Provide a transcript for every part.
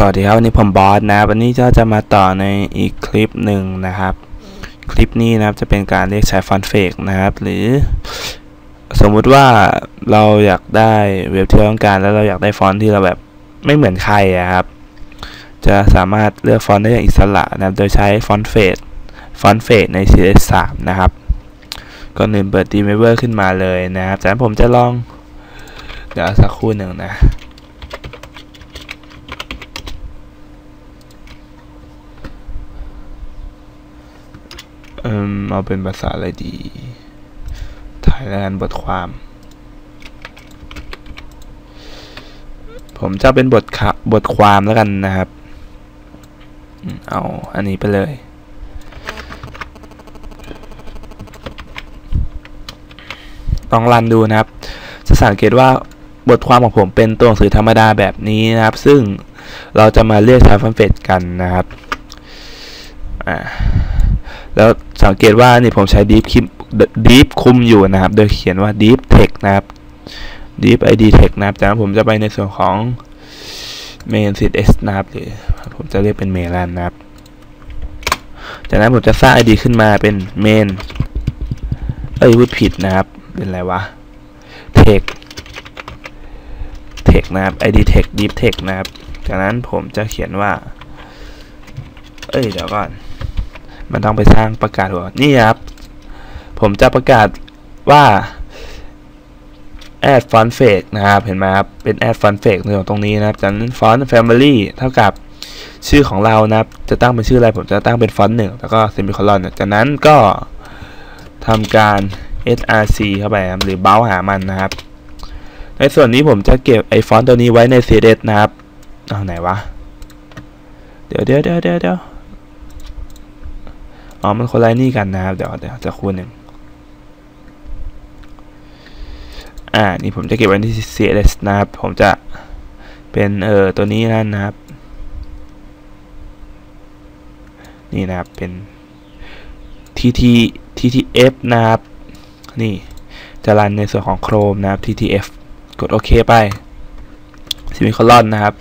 สวัสดีครับวันนี้ผมบอสนะวันนี้ก็จะมาต่อในอีกคลิปหนึ่งนะครับ คลิปนี้นะครับจะเป็นการเรียกใช้ฟอนต์เฟกนะครับ หรือ สมมุติว่าเราอยากได้เว็บที่เราต้องการแล้วเราอยากได้ฟอนต์ที่เราแบบไม่เหมือนใครอะครับ จะสามารถเลือกฟอนต์ได้อย่างอิสระนะครับ โดยใช้ฟอนต์เฟกฟอนต์เฟกใน CS3 นะครับก่อนอื่นเปิด d m e v e r ขึ้นมาเลยนะครับจากนั้นผมจะลองเดี๋ยวสักครู่หนึ่งนะ เอาเป็นภาษาอะไรดี ถ่ายแล้วกันบทความ ผมจะเป็นบทคบทความแล้วกันนะครับ เอาอันนี้ไปเลย ลองรันดูนะครับ จะสังเกตว่าบทความของผมเป็นตัวหนังสือธรรมดาแบบนี้นะครับ ซึ่งเราจะมาเรียกใช้ฟันเฟตกันนะครับ อ่า แล้วสังเกตว่านี่ผมใช้ deep คิม deep คุมอยู่นะครับ โดยเขียนว่า deep text นะครับ deep id text นะครับจากนั้นผมจะไปในส่วนของ main cs นะครับหรือผมจะเรียกเป็น main แล้วนะครับ จากนั้นผมจะสร้าง id ขึ้นมาเป็น main เอ้ยพูดผิดนะครับ เป็นอะไรวะ text text นะครับ id text deep text นะครับ จากนั้นผมจะเขียนว่า เอ้ยเดี๋ยวก่อน มันต้องไปสร้างประกาศหัวนี่ครับ ผมจะประกาศว่า add font fake นะครับ เห็นไหมครับ เป็น add font fake ในตรงนี้นะครับจากนั้น font family เท่ากับชื่อของเรานะครับ จะตั้งเป็นชื่ออะไร ผมจะตั้งเป็นฟอนต์หนึ่งแล้วก็ semicolon จากนั้นก็ทำการ src เข้าไปครับหรือ bounce หามันนะครับ ในส่วนนี้ผมจะเก็บไอฟอนต์ตัวนี้ไว้ใน css นะครับเอาไหนวะ เดี๋ยวเดี๋ยวเดี๋ยวเดี๋ยว อ๋อมันคนละนี่กันนะครับ เดี๋ยวเดี๋ยวจะคูณหนึ่งอ่า นี่ผมจะเก็บไว้ที่ CSS นะครับ ผมจะเป็นเอ่อตัวนี้นั่นนะครับ นี่นะครับเป็น TT TTF นะครับ นี่จะรันในส่วนของ Chrome นะครับ TTF กดโอเคไป semicolon นะครับ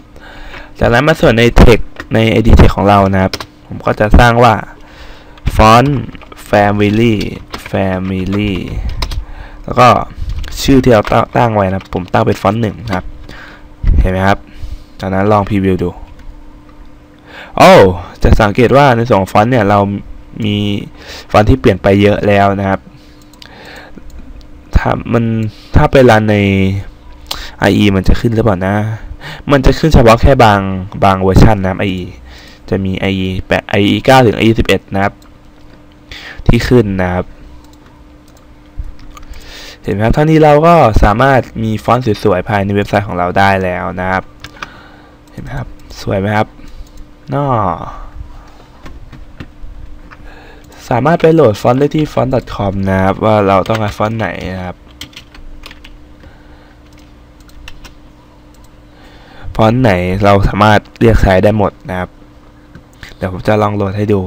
จากนั้นมาส่วนใน text ใน id text ของเรานะครับ ผมก็จะสร้างว่า font family family แล้วก็ชื่อที่เราตั้งไว้นะผมตั้งเป็นฟอนต์หนึ่งครับ เห็นไหมครับจากนั้นลองพรีวิวดู โอ้จะสังเกตว่าในส่วนของฟอนต์เนี่ยเรามีฟอนต์ที่เปลี่ยนไปเยอะแล้วนะครับ ถ้ามันถ้าไปรันใน IE มันจะขึ้นหรือเปล่านะ มันจะขึ้นเฉพาะแค่บางบางเวอร์ชันนะ IE จะมี IE แปด IE 9 ถึง IE 11 นะครับ ที่ขึ้นนะครับ เห็นไหมครับท่านี้เราก็สามารถมีฟอนต์สวยๆภายในเว็บไซต์ของเราได้แล้วนะครับ เห็นไหมครับสวยไหมครับน่อสามารถไปโหลดฟอนต์ได้ที่ font.com นะครับ ว่าเราต้องการฟอนต์ไหนนะครับฟอนต์ไหนเราสามารถเรียกใช้ได้หมดนะครับ เดี๋ยวผมจะลองโหลดให้ดู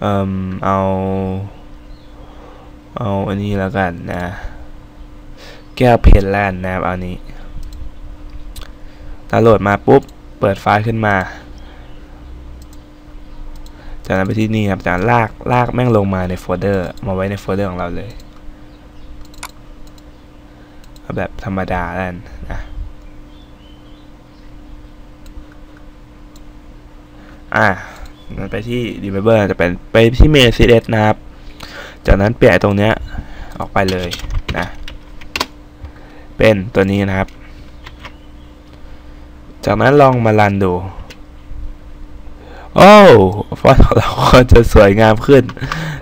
เอ่มเอาเอาอันนี้แล้วกันนะ แก้วเพนแลนด์นะครับอานี้ถ้าโหลดมาปุ๊บ เปิดไฟล์ขึ้นมา จากนั้นไปที่นี่ครับจากลากลากแม่งลงมาในโฟลเดอร์มาไว้ในโฟลเดอร์ของเราเลยแบบธรรมดาแล้วนะอ่า มันไปที่ Remember จะเป็นไปที่ Main CSS นะครับ จากนั้นเปลี่ยนตรงเนี้ยออกไปเลยนะ เป็นตัวนี้นะครับ จากนั้นลองมารันดู โอ้ฟอนต์ของเราก็จะสวยงามขึ้น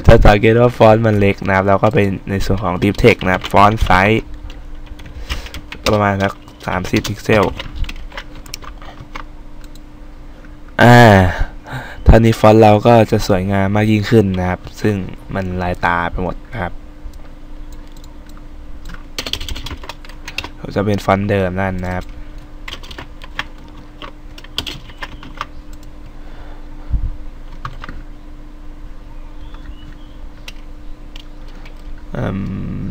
จะสังเกตว่าฟอนต์มันเล็กนะครับแล้วก็เป็นในส่วนของ Deep Text นะครับ ฟอนต์ไซส์ประมาณสัก30 พิกเซล อ่า ท่านี้ฟอนต์เราก็จะสวยงามมากยิ่งขึ้นนะครับ ซึ่งมันลายตาไปหมดนะครับจะเป็นฟอนต์เดิมนั่นนะครับ อืม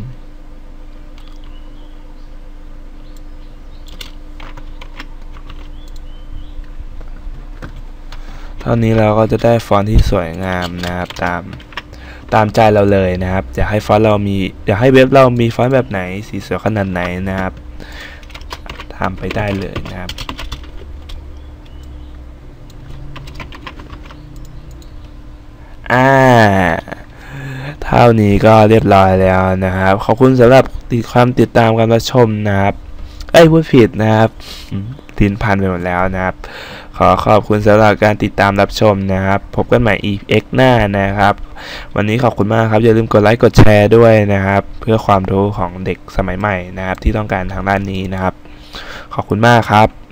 ท่านี้เราก็จะได้ฟอนต์ที่สวยงามนะครับตามตามใจเราเลยนะครับอยากให้ฟอนต์เรามีอยากให้เว็บเรามีฟอนต์แบบไหนสีสวยขนาดไหนนะครับทำไปได้เลยนะครับอ่าเท่านี้ก็เรียบร้อยแล้วนะครับ ขอบคุณสำหรับติดความติดตามการรับชมนะครับ เอ้ยพูดผิดนะครับ ลินพันไปหมดแล้วนะครับ ขอขอบคุณสำหรับการติดตามรับชมนะครับ พบกันใหม่ EP หน้านะครับ วันนี้ขอบคุณมากครับ อย่าลืมกดไลค์กดแชร์ด้วยนะครับ เพื่อความรู้ของเด็กสมัยใหม่นะครับ ที่ต้องการทางด้านนี้นะครับ ขอบคุณมากครับ